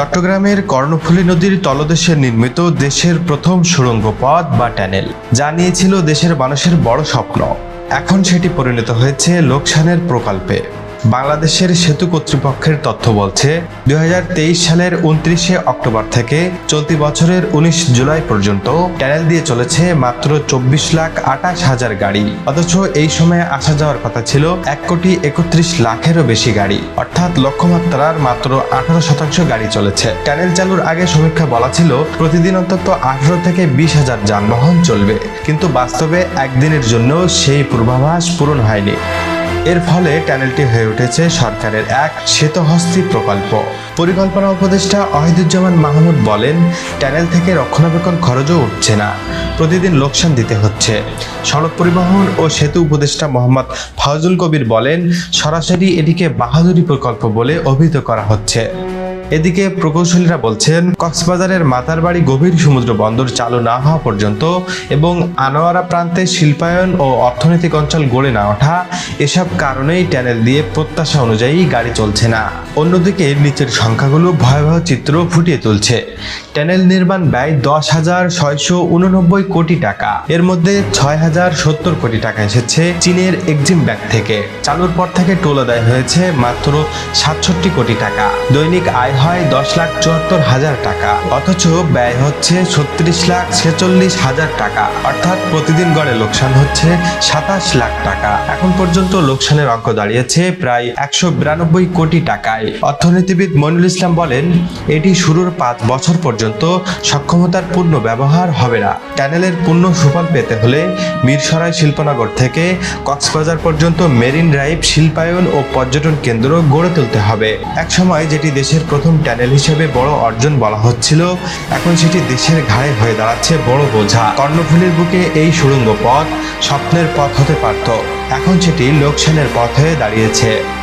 চট্টগ্রামের কর্ণফুলী নদীর তলদেশে নির্মিত দেশের প্রথম সুড়ঙ্গ পথ বা ট্যানেল। যা নিয়েছিল দেশের মানুষের বড় স্বপ্ন। এখন সেটি পরিণত হয়েছে লোকসানের প্রকল্পে। বাংলাদেশের সেতু কর্তৃপক্ষের তথ্য বলছে দুই হাজার তেইশ সালের উনত্রিশে অক্টোবর থেকে চলতি বছরের উনিশ জুলাই পর্যন্ত ট্যানেল দিয়ে চলেছে মাত্র চব্বিশ লাখ আটাশ হাজার গাড়ি। অথচ এই সময়ে আসা যাওয়ার কথা ছিল এক কোটি একত্রিশ লাখেরও বেশি গাড়ি। অর্থাৎ লক্ষ্যমাত্রার মাত্র আঠারো শতাংশ গাড়ি চলেছে। ট্যানেল চালুর আগে সমীক্ষা বলা ছিল, প্রতিদিন অন্তত আঠারো থেকে বিশ হাজার যানবাহন চলবে। কিন্তু বাস্তবে একদিনের জন্য সেই পূর্বাভাস পূরণ হয়নি। এর ফলে ট্যানেলটি হয়ে উঠেছে সরকারের এক শ্বেতহস্তি প্রকল্প। পরিকল্পনা উপদেষ্টা অহিদুজ্জামান মাহমুদ বলেন ট্যানেল থেকে রক্ষণাবেক্ষণ খরচও উঠছে না, প্রতিদিন লোকসান দিতে হচ্ছে। সড়ক পরিবহন ও সেতু উপদেষ্টা মোহাম্মদ ফাজুল কবির বলেন, সরাসরি এটিকে বাহাদুরি প্রকল্প বলে অভিহিত করা হচ্ছে। এদিকে প্রকৌশলীরা বলছেন, কক্সবাজারের মাতারবাড়ি গভীর সমুদ্র বন্দর চালু না হওয়া পর্যন্ত এবং আনোয়ারা প্রান্তে শিল্পায়ন ও অর্থনৈতিক অঞ্চল গড়ে না ওঠা, এসব কারণেই ট্যানেল দিয়ে প্রত্যাশা অনুযায়ী গাড়ি চলছে না। অন্যদিকে নিচের সংখ্যাগুলো ভয়াবহ চিত্র ফুটিয়ে তুলছে। ট্যানেল নির্মাণ ব্যয় দশ হাজার ছয়শো উননব্বই কোটি টাকা। এর মধ্যে ছয় হাজার সত্তর কোটি টাকা এসেছে চীনের এক্সিম ব্যাংক থেকে। চালুর পর থেকে টোল আদায় হয়েছে মাত্র সাতষট্টি কোটি টাকা। দৈনিক আয় হয় দশ লাখ চুয়াত্তর হাজার টাকা। অথচ ব্যয় হচ্ছে ছত্রিশ লাখ ছেচল্লিশ হাজার টাকা। অর্থাৎ প্রতিদিন গড়ে লোকসান হচ্ছে সাতাশ লাখ টাকা। এখন পর্যন্ত লোকসানের অঙ্ক দাঁড়িয়েছে প্রায় একশো বিরানব্বই কোটি টাকায়। অর্থনীতিবিদ মনিরুল ইসলাম বলেন, এটি শুরুর পাঁচ বছর পর্যন্ত সক্ষমতার পূর্ণ ব্যবহার হবে না। ট্যানেলের পূর্ণ সুফল পেতে হলে মিরসরাই শিল্পনগর থেকে কক্সবাজার পর্যন্ত মেরিন ড্রাইভ, শিল্পায়ন ও পর্যটন কেন্দ্র গড়ে তুলতে হবে। একসময় যেটি দেশের প্রথম ট্যানেল হিসেবে বড় অর্জন বলা হচ্ছিল। এখন সেটি দেশের ঘায়ে হয়ে দাঁড়াচ্ছে বড় বোঝা। কর্ণফুলির বুকে এই সুড়ঙ্গ পথ স্বপ্নের পথ হতে পারত। এখন সেটি লোকসানের পথ হয়ে দাঁড়িয়েছে।